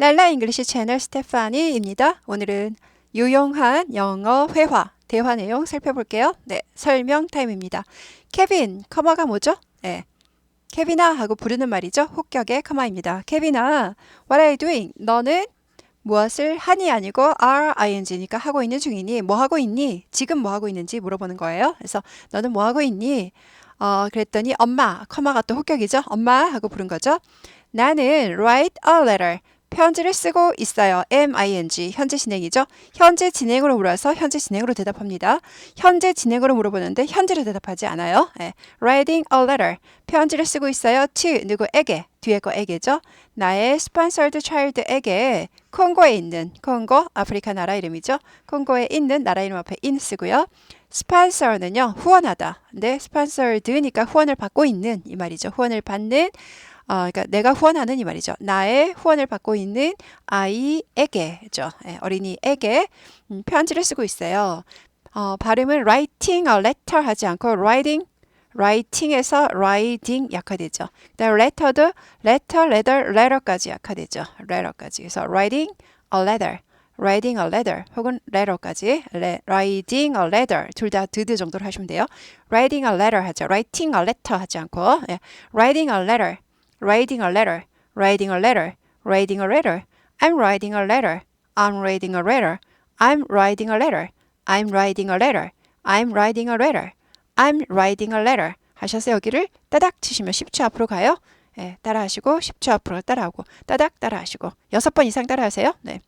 랄라 잉글리시 채널 스테파니입니다. 오늘은 유용한 영어 회화, 대화 내용 살펴볼게요. 네, 설명 타임입니다. 케빈, 커마가 뭐죠? 네, 케빈아 하고 부르는 말이죠. 혹격의 커마입니다. 케빈아, what are you doing? 너는 무엇을 하니 아니고 are ing니까 하고 있는 중이니 뭐 하고 있니? 지금 뭐 하고 있는지 물어보는 거예요. 그래서 너는 뭐 하고 있니? 어, 그랬더니 엄마, 커마가 또 혹격이죠. 엄마 하고 부른 거죠. 나는 write a letter. 편지를 쓰고 있어요. MING 현재 진행이죠. 현재 진행으로 물어서 현재 진행으로 대답합니다. 현재 진행으로 물어보는데 현재로 대답하지 않아요. 네. Writing a letter 편지를 쓰고 있어요. to 누구에게 뒤에 거에게죠. 나의 sponsored child에게 콩고에 있는 콩고 아프리카 나라 이름이죠. 콩고에 있는 나라 이름 앞에 in 쓰고요. sponsor는요 후원하다. 근데 sponsored니까 후원을 받고 있는 이 말이죠. 후원을 받는 어, 그러니까 내가 후원하는 이 말이죠. 나의 후원을 받고 있는 아이에게죠. 예, 어린이에게 음, 편지를 쓰고 있어요. 어, 발음은 writing a letter 하지 않고 writing writing에서 writing 약화되죠. 그다음 letter도 letter, letter, letter까지 약화되죠. letter까지. 그래서 writing a letter, writing a letter 혹은 letter까지 le, writing a letter 둘 다 드드 정도로 하시면 돼요. writing a letter 하죠. writing a letter 하지 않고 예, writing a letter writing a letter, writing a letter, writing a letter. I'm writing a letter. I'm writing a letter. I'm writing a letter. I'm writing a letter. I'm writing a letter. I'm writing a letter. 하셔서 여기를 따닥 치시면 10초 앞으로 가요. 예, 따라하시고 10초 앞으로 따라하고 따닥 따라하시고 여섯 번 이상 따라하세요. 네.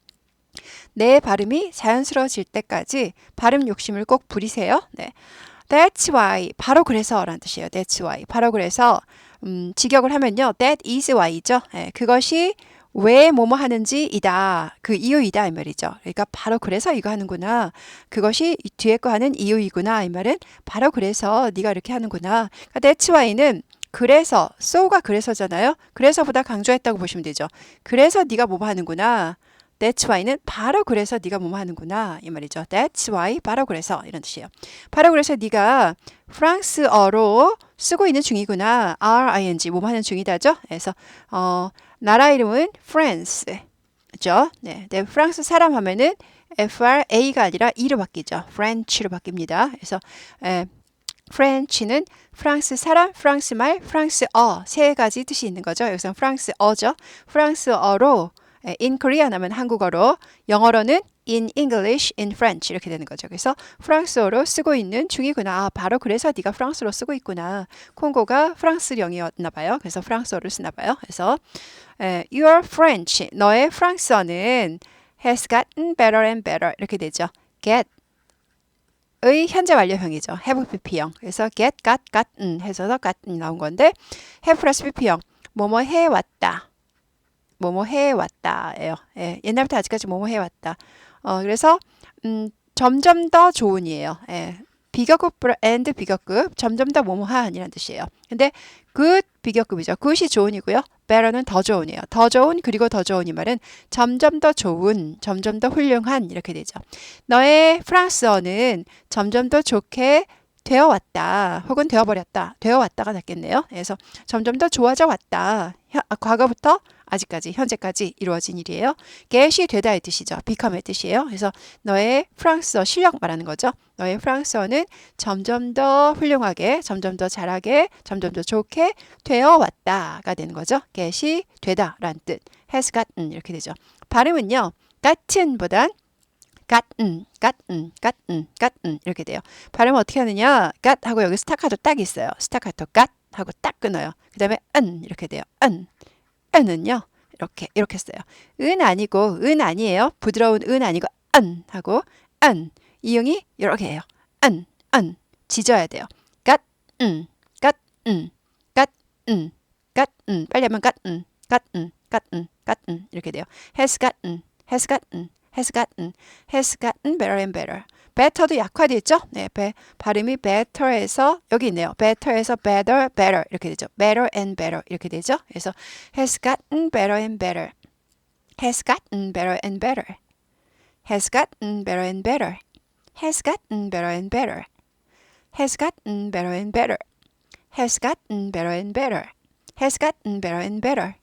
내 발음이 자연스러워질 때까지 발음 욕심을 꼭 부리세요. 네. That's why. 바로 그래서 라는 뜻이에요. That's why. 바로 그래서 음, 직역을 하면요. That is why죠. 예, 그것이 왜 뭐뭐 하는지 이다. 그 이유이다 이 말이죠. 그러니까 바로 그래서 이거 하는구나. 그것이 뒤에 거 하는 이유이구나. 이 말은 바로 그래서 네가 이렇게 하는구나. 그러니까 that's why는 그래서 so가 그래서잖아요. 그래서보다 강조했다고 보시면 되죠. 그래서 네가 뭐뭐 하는구나. That's why는 바로 그래서 네가 뭐뭐 하는구나 이 말이죠. That's why 바로 그래서 이런 뜻이에요. 바로 그래서 네가 프랑스어로 쓰고 있는 중이구나. R-I-N-G 뭐뭐 하는 중이다죠. 그래서 어, 나라 이름은 France 죠. 네, 네, 프랑스 사람 하면은 F-R-A가 아니라 E로 바뀌죠. French로 바뀝니다. 그래서 에, French는 프랑스 사람, 프랑스 말, 프랑스어 세 가지 뜻이 있는 거죠. 여기서 프랑스어죠. 프랑스어로 in Korean 하면 한국어로, 영어로는 in English, in French 이렇게 되는 거죠. 그래서 프랑스어로 쓰고 있는 중이구나. 아, 바로 그래서 네가 프랑스어로 쓰고 있구나. 콩고가 프랑스령이었나 봐요. 그래서 프랑스어를 쓰나 봐요. 그래서 에, your French, 너의 프랑스어는 has gotten better and better 이렇게 되죠. get 의 현재 완료형이죠. have pp형. 그래서 get, got, gotten 해서 gotten 나온 건데 have 플러스 pp형. 뭐뭐 해왔다. 뭐뭐 해왔다예요. 예, 옛날부터 아직까지 뭐뭐 해왔다. 어, 그래서 음, 점점 더 좋은이에요. 예, 비교급 and 비교급 점점 더 뭐뭐한이라는 뜻이에요. 근데 good 비교급이죠. good이 좋은이고요. better는 더 좋은이에요. 더 좋은 그리고 더 좋은 이 말은 점점 더 좋은, 점점 더 훌륭한 이렇게 되죠. 너의 프랑스어는 점점 더 좋게 되어 왔다. 혹은 되어 버렸다. 되어 왔다가 낫겠네요. 그래서 점점 더 좋아져 왔다. 과거부터 아직까지 현재까지 이루어진 일이에요. get이 되다의 뜻이죠. become의 뜻이에요. 그래서 너의 프랑스어 실력 말하는 거죠. 너의 프랑스어는 점점 더 훌륭하게, 점점 더 잘하게, 점점 더 좋게 되어 왔다가 되는 거죠. get이 되다라는 뜻. has gotten 이렇게 되죠. 발음은요. 같은 보단 gotten, gotten, gotten, gotten 이렇게 돼요. 발음 어떻게 하느냐? got 하고 여기 스타카토 딱 있어요. 스타카토 got 하고 딱 끊어요. 그 다음에 은 이렇게 돼요. 은. 은은요. 이렇게 이렇게 써요. 은 아니고 은 아니에요. 부드러운 은 아니고 은 하고 은 이응이 이렇게 해요. 은, 은 지져야 돼요. 갓, 은, 갓, 은, 갓, 은, 갓, 은 빨리 하면 갓, 은, 갓, 은, 갓, 은, 갓, 은 이렇게 돼요. has gotten, has gotten, has gotten, has gotten better and better. Better도 약화됐죠? 네, 배, 발음이 better에서 여기 있네요. better에서 better, better 이렇게 되죠. better and better 이렇게 되죠. 그래서 has gotten better and better. has gotten better and better. has gotten better and better. has gotten better and better. has gotten better and better. has gotten better and better. has gotten better and better.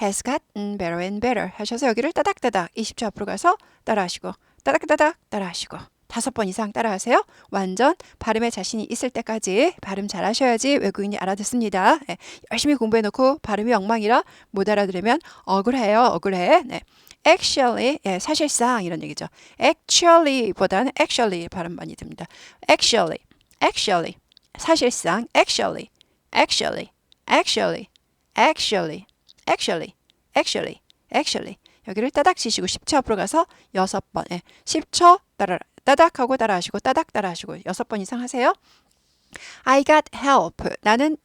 has gotten better and better 하셔서 여기를 따닥따닥 20초 앞으로 가서 따라하시고 따닥따닥 따라하시고 다섯 번 이상 따라하세요. 완전 발음에 자신이 있을 때까지 발음 잘 하셔야지 외국인이 알아듣습니다. 예, 열심히 공부해놓고 발음이 엉망이라 못 알아들으면 억울해요. 억울해. 네. actually, 예, 사실상 이런 얘기죠. actually보다는 actually 발음 많이 듭니다. actually, actually, 사실상, actually, actually, actually, actually, actually, actually, actually. 여기를 따닥 치시고 10초 앞으로 가서 여섯 번, 예, 10초 따라 따닥 하고 따라하시고 따닥 따라하시고 여섯 번 이상 하세요. I got help. 나는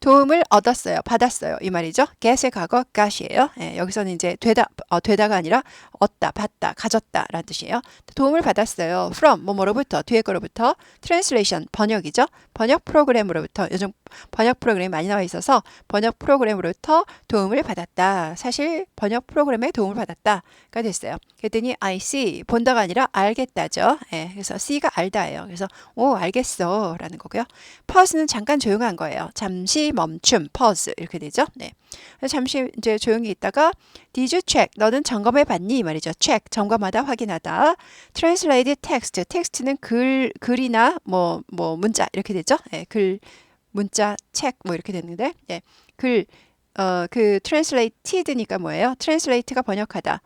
도움을 얻었어요. 받았어요. 이 말이죠. get의 과거 got이에요. 예, 여기서는 이제 되다, 어, 되다가 아니라 얻다, 받다, 가졌다 라는 뜻이에요. 도움을 받았어요. from, 뭐뭐로부터, 뒤에 거로부터 translation, 번역이죠. 번역 프로그램으로부터, 요즘 번역 프로그램이 많이 나와 있어서 번역 프로그램으로부터 도움을 받았다. 사실 번역 프로그램에 도움을 받았다가 됐어요. 그랬더니 I see, 본다가 아니라 알겠다죠. 예, 그래서 see가 알다예요. 그래서 오, 알겠어 라는 거고요. pause는 잠깐 조용한 거예요. 잠시 멈춤, pause 이렇게 되죠. 네. 잠시 이제 조용히 있다가 did you check? 너는 점검해 봤니? 이 말이죠. check 점검하다, 확인하다. translate text. 텍스트는 글 글이나 뭐뭐 뭐 문자 이렇게 되죠. 네, 글 문자, 책 뭐 이렇게 됐는데 네. 글 어, 그 translated니까 뭐예요? translate가 번역하다.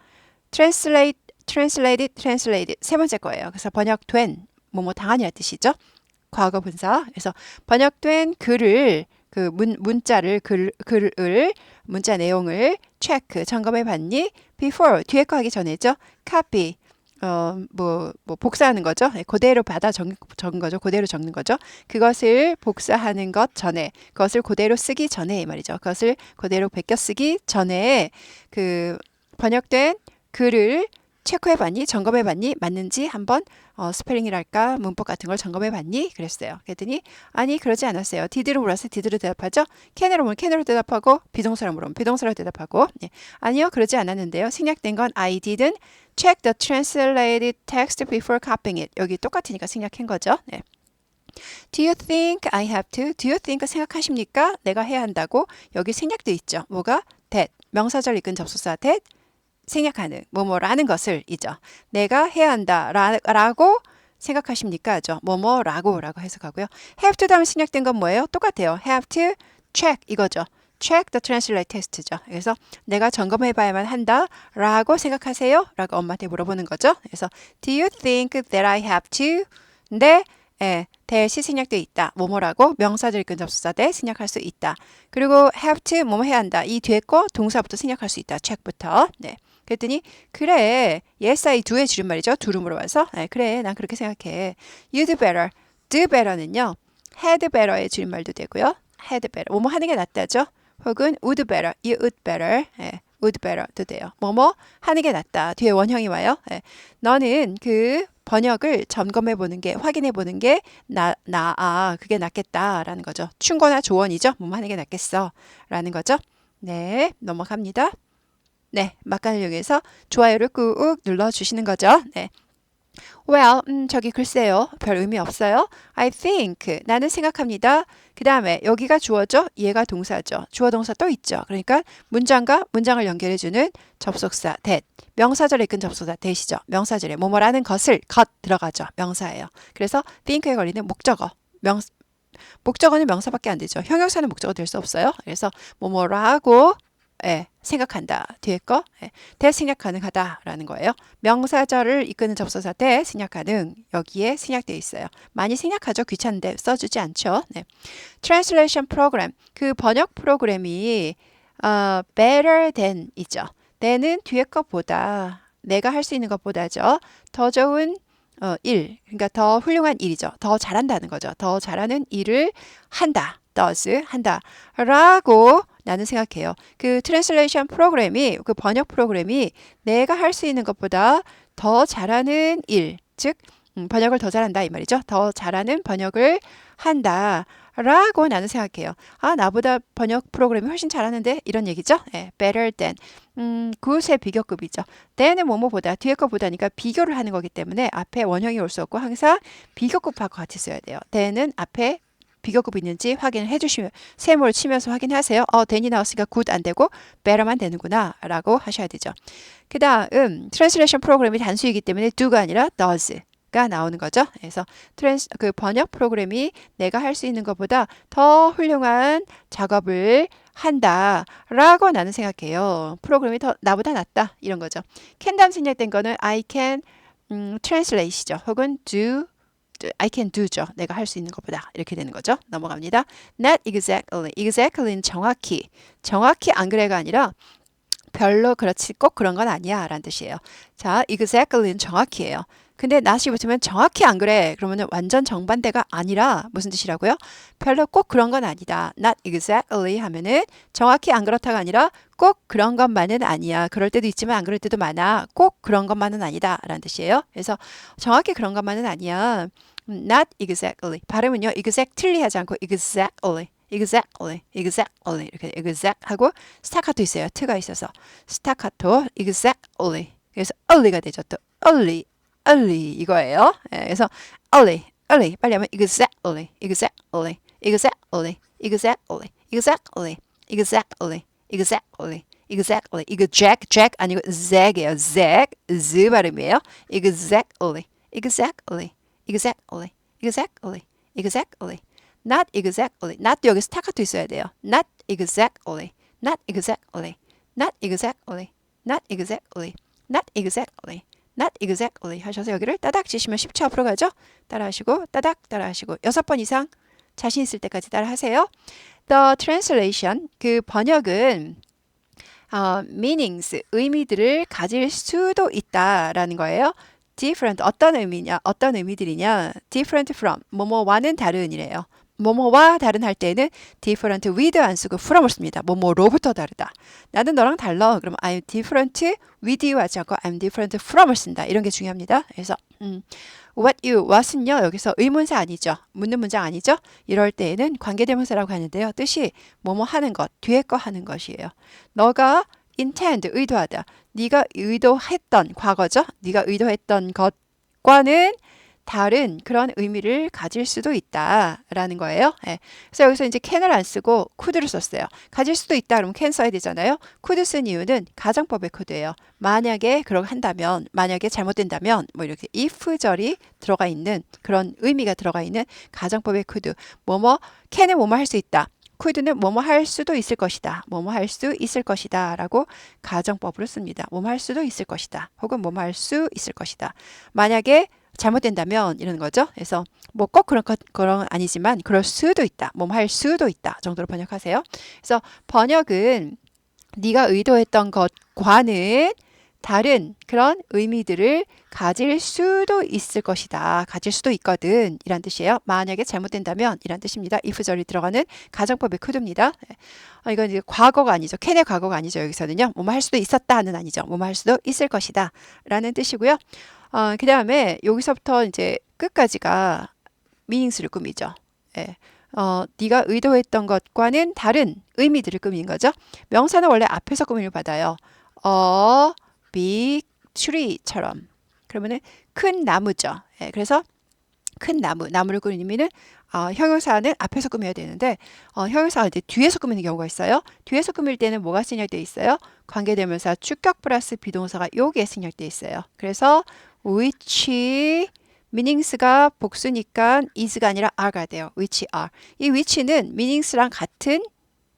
translate translated translated 세 번째 거예요. 그래서 번역된 뭐뭐 당한이라는 뜻이죠. 과거 분사. 그래서 번역된 글을 그 문, 문자를 글, 글을 문자 내용을 체크 점검해 봤니? before 뒤에 거 하기 전에죠. copy 어뭐 뭐 복사하는 거죠. 네, 그대로 받아 적, 적은 거죠. 그대로 적는 거죠. 그것을 복사하는 것 전에 그것을 그대로 쓰기 전에 이 말이죠. 그것을 그대로 베껴 쓰기 전에 그 번역된 글을 체크해 봤니? 점검해 봤니? 맞는지 한번 어, 스펠링이랄까 문법 같은 걸 점검해 봤니? 그랬어요. 그랬더니 아니 그러지 않았어요. 디드로 물어서 디드로 대답하죠. 캔으로 물으면 캔으로 대답하고 비동사로 물으면 비동사로 대답하고 네. 아니요 그러지 않았는데요. 생략된 건 I didn't check the translated text before copying it. 여기 똑같으니까 생략한 거죠. 네. Do you think I have to? Do you think 생각하십니까? 내가 해야 한다고 여기 생략돼 있죠. 뭐가? that 명사절 이끈 접속사 that 생략하는 뭐뭐라는 것을 이죠. 내가 해야 한다 라고 생각하십니까? 하죠. 뭐뭐라고 라고 해석하고요. have to 다음에 생략된 건 뭐예요? 똑같아요. have to check 이거죠. Check the translate test죠. 그래서 내가 점검해 봐야만 한다 라고 생각하세요? 라고 엄마한테 물어보는 거죠. 그래서 do you think that I have to? 근데 예, 대시 생략돼 있다. 뭐뭐라고 명사절 이끈 접속사 대 생략할 수 있다. 그리고 have to 뭐뭐 해야 한다. 이 뒤에 거 동사부터 생략할 수 있다. check부터. 네. 그랬더니 그래 yes I do의 줄임말이죠 두루 물어봐서 네, 그래 난 그렇게 생각해 you'd better do better는요 had better의 줄임말도 되고요 had better 뭐뭐 하는 게 낫다죠 혹은 would better you would better 네, would better도 돼요. 뭐뭐? 하는 게 낫다. 뒤에 원형이 와요. 네, 너는 그 번역을 점검해 보는 게 확인해 보는 게 나 나 아 그게 낫겠다라는 거죠. 충고나 조언이죠. 뭐뭐 하는 게 낫겠어라는 거죠. 네 넘어갑니다. 네, 막간을 이용해서 좋아요를 꾹 눌러주시는 거죠. 네. Well, 음, 저기 글쎄요. 별 의미 없어요. I think, 나는 생각합니다. 그 다음에 여기가 주어죠. 얘가 동사죠. 주어 동사 또 있죠. 그러니까 문장과 문장을 연결해주는 접속사 that. 명사절에 이끈 접속사 that이죠. 명사절에 뭐뭐라는 것을 것 들어가죠. 명사예요. 그래서 think에 걸리는 목적어. 명, 목적어는 명사밖에 안 되죠. 형용사는 목적어 될 수 없어요. 그래서 뭐뭐라고 예, 생각한다. 뒤에 거 예, 대생략 가능하다라는 거예요. 명사절을 이끄는 접속사 대 생략 가능 여기에 생략되어 있어요. 많이 생략하죠. 귀찮은데 써주지 않죠. 네. Translation program 그 번역 프로그램이 어, better than 이죠. than은 뒤에 것보다 내가 할 수 있는 것보다죠. 더 좋은 어, 일, 그러니까 더 훌륭한 일이죠. 더 잘한다는 거죠. 더 잘하는 일을 한다. does 한다. 라고 나는 생각해요. 그 트랜슬레이션 프로그램이 그 번역 프로그램이 내가 할 수 있는 것보다 더 잘하는 일, 즉 음, 번역을 더 잘한다 이 말이죠. 더 잘하는 번역을 한다. 라고 나는 생각해요. 아, 나보다 번역 프로그램이 훨씬 잘하는데? 이런 얘기죠. 네, better than. 음, 굿의 비교급이죠. than은 뭐뭐보다, 뒤에 거보다니까 비교를 하는 거기 때문에 앞에 원형이 올 수 없고 항상 비교급하고 같이 써야 돼요. than은 앞에 비교급이 있는지 확인을 해주시면 세모를 치면서 확인하세요. 어, 된이 나왔으니까 good 안 되고 better만 되는구나 라고 하셔야 되죠. 그 다음 트랜스레이션 프로그램이 단수이기 때문에 do가 아니라 does 가 나오는 거죠. 그래서 트랜스 그 번역 프로그램이 내가 할 수 있는 것보다 더 훌륭한 작업을 한다라고 나는 생각해요. 프로그램이 더 나보다 낫다 이런 거죠. 다음 생략된 거는 I can 음, translate이죠. 혹은 do I can do죠. 내가 할 수 있는 것보다 이렇게 되는 거죠. 넘어갑니다. Not exactly. Exactly는 정확히. 정확히 안 그래가 아니라 별로 그렇지 꼭 그런 건 아니야 라는 뜻이에요. 자, exactly는 정확히예요. 근데 not이 붙으면 정확히 안 그래. 그러면 완전 정반대가 아니라 무슨 뜻이라고요? 별로 꼭 그런 건 아니다. not exactly 하면은 정확히 안 그렇다가 아니라 꼭 그런 것만은 아니야. 그럴 때도 있지만 안 그럴 때도 많아. 꼭 그런 것만은 아니다. 라는 뜻이에요. 그래서 정확히 그런 것만은 아니야. 음, not exactly. 발음은요, exactly 하지 않고 exactly. exactly, exactly 이렇게 exact 하고 스타카토 있어요. 트가 있어서 스타카토 exactly. 그래서 early가 되죠. 또 early, early 이거예요. 예, 그래서 early, early 빨리 하면 exactly, exactly, exactly, exactly, exactly, exactly, exactly. exactly 이거 jack jack 아니고 zag이에요 zag z 발음이에요 exactly exactly exactly exactly exactly not exactly not 여기 스타카토 있어야 돼요 not exactly not exactly not exactly not exactly not exactly not exactly 하셔서 여기를 따닥 치시면 10초 앞으로 가죠. 따라하시고 따닥 따라하시고 여섯 번 이상 자신 있을 때까지 따라하세요. The translation 그 번역은 어, meanings 의미들을 가질 수도 있다라는 거예요. different 어떤 의미냐 어떤 의미들이냐 different from 뭐뭐와는 다른이래요. 뭐뭐와 다른 할 때는 different with 안 쓰고 from을 씁니다. 뭐뭐로부터 다르다. 나는 너랑 달라. 그럼 I'm different with you 하지 않고 I'm different from을 쓴다. 이런 게 중요합니다. 그래서 음, what you, what은요 여기서 의문사 아니죠. 묻는 문장 아니죠. 이럴 때에는 관계대명사라고 하는데요. 뜻이 뭐뭐 하는 것, 뒤에 거 하는 것이에요. 너가 intend 의도하다. 네가 의도했던 과거죠. 네가 의도했던 것과는 다른 그런 의미를 가질 수도 있다라는 거예요. 예. 그래서 여기서 이제 can을 안 쓰고 could를 썼어요. 가질 수도 있다 그러면 can 써야 되잖아요. could 쓴 이유는 가정법의 could예요. 만약에 그렇게 한다면, 만약에 잘못된다면 뭐 이렇게 if절이 들어가 있는 그런 의미가 들어가 있는 가정법의 could. 뭐뭐 can은 뭐뭐 할 수 있다. could는 뭐뭐 할 수도 있을 것이다. 뭐뭐 할 수 있을 것이다. 라고 가정법으로 씁니다. 뭐뭐 할 수도 있을 것이다. 혹은 뭐뭐 할 수 있을 것이다. 만약에 잘못된다면 이런 거죠. 그래서 뭐 꼭 그런 것 그런 아니지만 그럴 수도 있다. 뭐 할 수도 있다 정도로 번역하세요. 그래서 번역은 네가 의도했던 것과는 다른 그런 의미들을 가질 수도 있을 것이다. 가질 수도 있거든. 이란 뜻이에요. 만약에 잘못된다면 이란 뜻입니다. if절이 들어가는 가정법의 코드입니다. 어, 이건 이제 과거가 아니죠. 캔의 과거가 아니죠. 여기서는요. 뭐뭐 할 수도 있었다는 아니죠. 뭐뭐 할 수도 있을 것이다. 라는 뜻이고요. 어, 그 다음에 여기서부터 이제 끝까지가 미닝스를 꾸미죠. 예. 어, 네가 의도했던 것과는 다른 의미들을 꾸미는 거죠. 명사는 원래 앞에서 꾸밈을 받아요. 어, big tree처럼. 그러면은 큰 나무죠. 예, 그래서 큰 나무, 나무를 꾸미는 의미는 어, 형용사는 앞에서 꾸며야 되는데 어, 형용사가 이제 뒤에서 꾸미는 경우가 있어요. 뒤에서 꾸밀 때는 뭐가 생략돼 있어요? 관계대명사 축격 플러스 비동사가 여기에 생략돼 있어요. 그래서 which meanings가 복수니까 is가 아니라 are가 돼요. which are. 이 which는 meanings랑 같은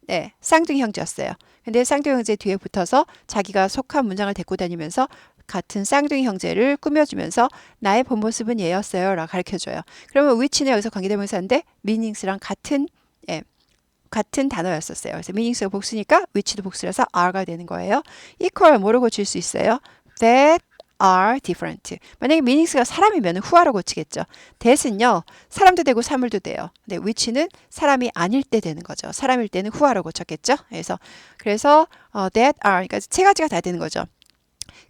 네, 쌍둥이 형제였어요. 근데 쌍둥이 형제 뒤에 붙어서 자기가 속한 문장을 데리고 다니면서 같은 쌍둥이 형제를 꾸며주면서 나의 본 모습은 얘였어요. 라고 가르쳐줘요. 그러면 which는 여기서 관계대명사인데 meanings랑 같은 예, 같은 단어였었어요. 그래서 meanings가 복수니까 which도 복수라서 are가 되는 거예요. equal 뭐로 고칠 수 있어요? that are different. 만약에 meanings가 사람이면 who아로 고치겠죠. that은요, 사람도 되고 사물도 돼요. 근데 which는 사람이 아닐 때 되는 거죠. 사람일 때는 who아로 고쳤겠죠. 그래서, 그래서, 어, that are, 그러니까 세 가지가 다 되는 거죠.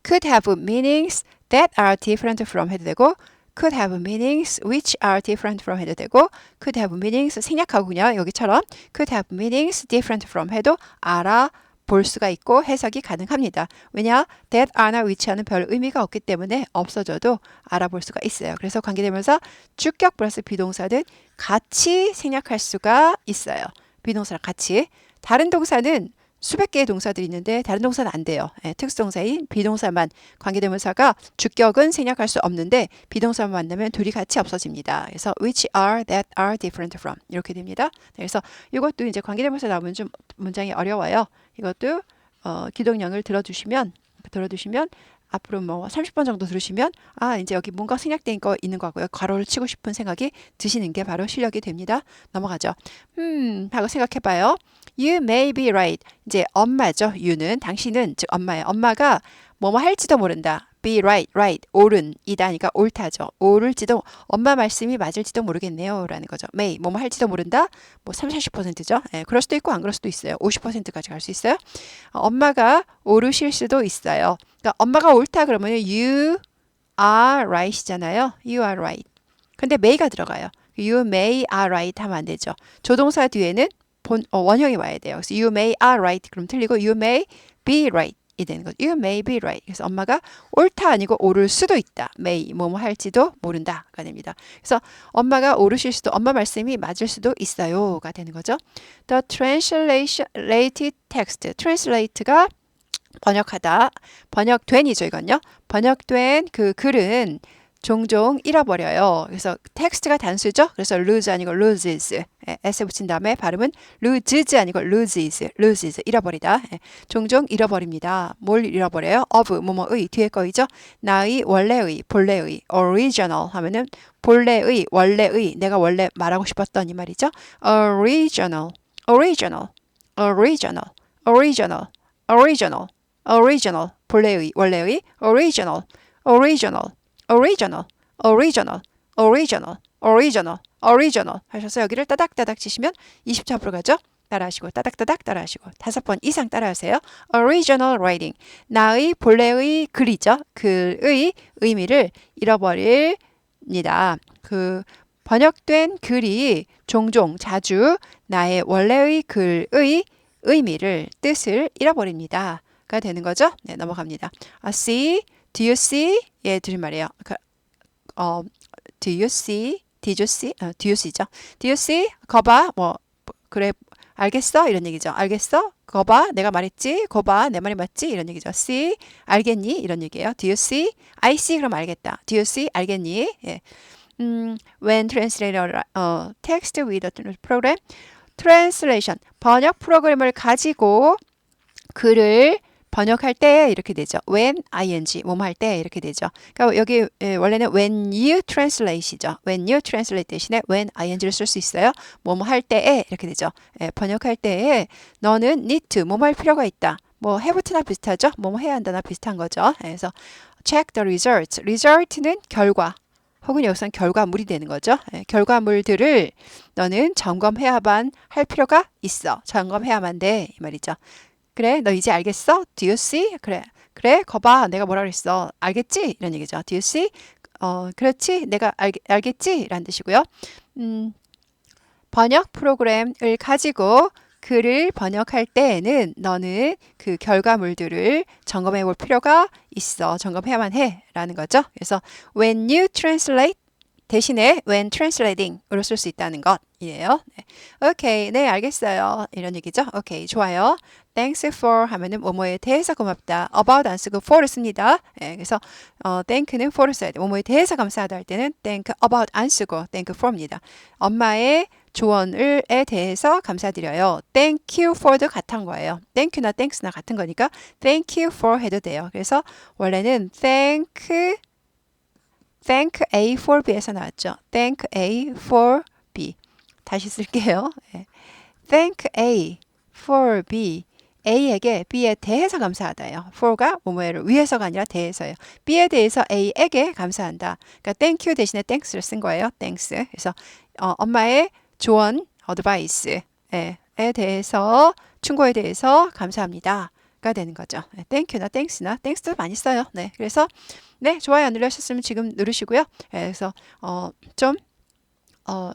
could have meanings that are different from 해도 되고, could have meanings which are different from 해도 되고, could have meanings 생략하고 그냥 여기처럼 could have meanings different from 해도 알아 볼 수가 있고 해석이 가능합니다. 왜냐? that are나 which하는 별 의미가 없기 때문에 없어져도 알아볼 수가 있어요. 그래서 관계대명사 주격 플러스 비동사는 같이 생략할 수가 있어요. 비동사랑 같이. 다른 동사는 수백 개의 동사들이 있는데 다른 동사는 안 돼요. 예, 특수동사인 비동사만 관계대명사가 주격은 생략할 수 없는데 비동사만 만나면 둘이 같이 없어집니다. 그래서 which are that are different from 이렇게 됩니다. 네, 그래서 이것도 이제 관계대명사 나오면 좀 문장이 어려워요. 이것도 어, 기동령을 들어주시면 들어두시면 앞으로 뭐 30번 정도 들으시면 아 이제 여기 뭔가 생략된 거 있는 거 같고요. 괄호를 치고 싶은 생각이 드시는 게 바로 실력이 됩니다. 넘어가죠. 음 하고 생각해봐요. You may be right. 이제 엄마죠. you는 당신은 즉 엄마예요. 엄마가 뭐뭐 할지도 모른다. be right, right, 옳은 이다 니까 옳다죠. 옳을지도 엄마 말씀이 맞을지도 모르겠네요라는 거죠. may 뭐뭐 할지도 모른다. 뭐 3, 40%죠. 예, 그럴 수도 있고 안 그럴 수도 있어요. 50%까지 갈 수 있어요. 어, 엄마가 오르실 수도 있어요. 그러니까 엄마가 옳다 그러면 you are right이잖아요. you are right. 근데 may가 들어가요. you may are right 하면 안 되죠. 조동사 뒤에는 본, 어, 원형이 와야 돼요. 그래서 you may are right 그럼 틀리고 you may be right 이 되는 거죠. You may be right. 그래서 엄마가 옳다 아니고 옳을 수도 있다. may 뭐뭐 할지도 모른다가 됩니다. 그래서 엄마가 옳으실 수도 엄마 말씀이 맞을 수도 있어요가 되는 거죠. The translated text. translate가 번역하다. 번역된이죠, 이건요. 번역된 그 글은 종종 잃어버려요. 그래서 텍스트가 단수죠. 그래서 lose 아니고 loses. 예, s 붙인 다음에 발음은 loses 아니고 loses. loses 잃어버리다. 예, 종종 잃어버립니다. 뭘 잃어버려요? of 뭐뭐의 뒤에 거이죠. 나의 원래의 본래의 original 하면은 본래의 원래의 내가 원래 말하고 싶었던 이 말이죠. original original original original original original 본래의 원래의 original original original, original, original, original, original 하셔서 여기를 따닥따닥 치시면 20초 앞으로 가죠. 따라하시고 따닥따닥 따라하시고 다섯 번 이상 따라하세요. original writing 나의 본래의 글이죠. 글의 의미를 잃어버립니다. 그 번역된 글이 종종 자주 나의 원래의 글의 의미를 뜻을 잃어버립니다. 가 되는 거죠. 네, 넘어갑니다. 아, see Do you see? 예, 들은 말이에요. 그, 어, do you see? Did you see? 어, do you see죠. Do you see? 거봐. 뭐 그래 알겠어? 이런 얘기죠. 알겠어? 거봐. 내가 말했지? 거봐. 내 말이 맞지? 이런 얘기죠. see? 알겠니? 이런 얘기예요. Do you see? I see 그럼 알겠다. Do you see? 알겠니? 예. 음, when translator 어, text with a program translation 번역 프로그램을 가지고 글을 번역할 때 이렇게 되죠. when ing 뭐뭐 할 때 이렇게 되죠. 그러니까 여기 원래는 when you translate이죠. when you translate 대신에 when ing를 쓸 수 있어요. 뭐뭐 할 때에 이렇게 되죠. 예, 번역할 때에 너는 need to 뭐뭐 할 필요가 있다. 뭐 have나 비슷하죠. 뭐뭐 해야 한다나 비슷한 거죠. 그래서 check the results. result는 결과. 혹은 여기서는 결과물이 되는 거죠. 예, 결과물들을 너는 점검해야만 할 필요가 있어. 점검해야만 돼. 이 말이죠. 그래, 너 이제 알겠어? Do you see? 그래, 그래, 거봐. 내가 뭐라 그랬어. 알겠지? 이런 얘기죠. Do you see? 어, 그렇지. 내가 알, 알겠지? 라는 뜻이고요. 음, 번역 프로그램을 가지고 글을 번역할 때에는 너는 그 결과물들을 점검해 볼 필요가 있어. 점검해야만 해. 라는 거죠. 그래서 when you translate 대신에 when translating으로 쓸 수 있다는 것이에요. 네. 오케이, 네 알겠어요. 이런 얘기죠. 오케이, 좋아요. Thanks for 하면은 뭐뭐에 대해서 고맙다. About 안 쓰고 for를 씁니다. 네, 그래서 어, thank는 for를 써야 돼. 뭐뭐에 대해서 감사하다 할 때는 thank about 안 쓰고 thank for입니다. 엄마의 조언을에 대해서 감사드려요. Thank you for도 같은 거예요. Thank you나 thanks나 같은 거니까 Thank you for 해도 돼요. 그래서 원래는 thank thank A for B에서 나왔죠. thank A for B. 다시 쓸게요. thank A for B. A에게 B에 대해서 감사하다요. for가 뭐뭐를 위해서가 아니라 대해서요. B에 대해서 A에게 감사한다. 그러니까 thank you 대신에 thanks를 쓴 거예요. thanks. 그래서 어, 엄마의 조언, advice에 대해서 충고에 대해서 감사합니다. 가 되는 거죠. 네, 땡큐나 땡스나 땡스도 많이 써요. 네, 그래서 네 좋아요 안 누르셨으면 지금 누르시고요. 네, 그래서 어좀 어,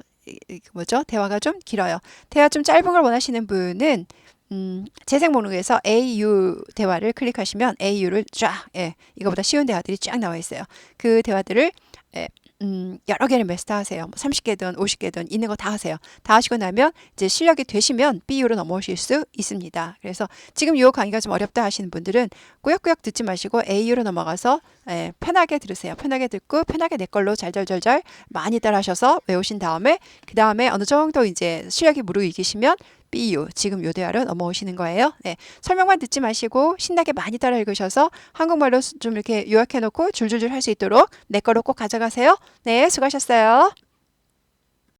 뭐죠? 대화가 좀 길어요. 대화 좀 짧은 걸 원하시는 분은 음, 재생 목록에서 AU 대화를 클릭하시면 AU를 쫙, 예, 이거보다 쉬운 대화들이 쫙 나와 있어요. 그 대화들을 예, 음, 여러 개를 매스터 하세요. 뭐 30개든 50개든 있는 거 다 하세요. 다 하시고 나면 이제 실력이 되시면 BU로 넘어오실 수 있습니다. 그래서 지금 이 강의가 좀 어렵다 하시는 분들은 꾸역꾸역 듣지 마시고 AU로 넘어가서 예, 편하게 들으세요. 편하게 듣고 편하게 내 걸로 잘잘잘잘 많이 따라하셔서 외우신 다음에 그 다음에 어느 정도 이제 실력이 무르익으시면 BU 지금 요 대화로 넘어오시는 거예요. 네, 설명만 듣지 마시고 신나게 많이 따라 읽으셔서 한국말로 좀 이렇게 요약해 놓고 줄줄줄 할 수 있도록 내 거로 꼭 가져가세요. 네, 수고하셨어요.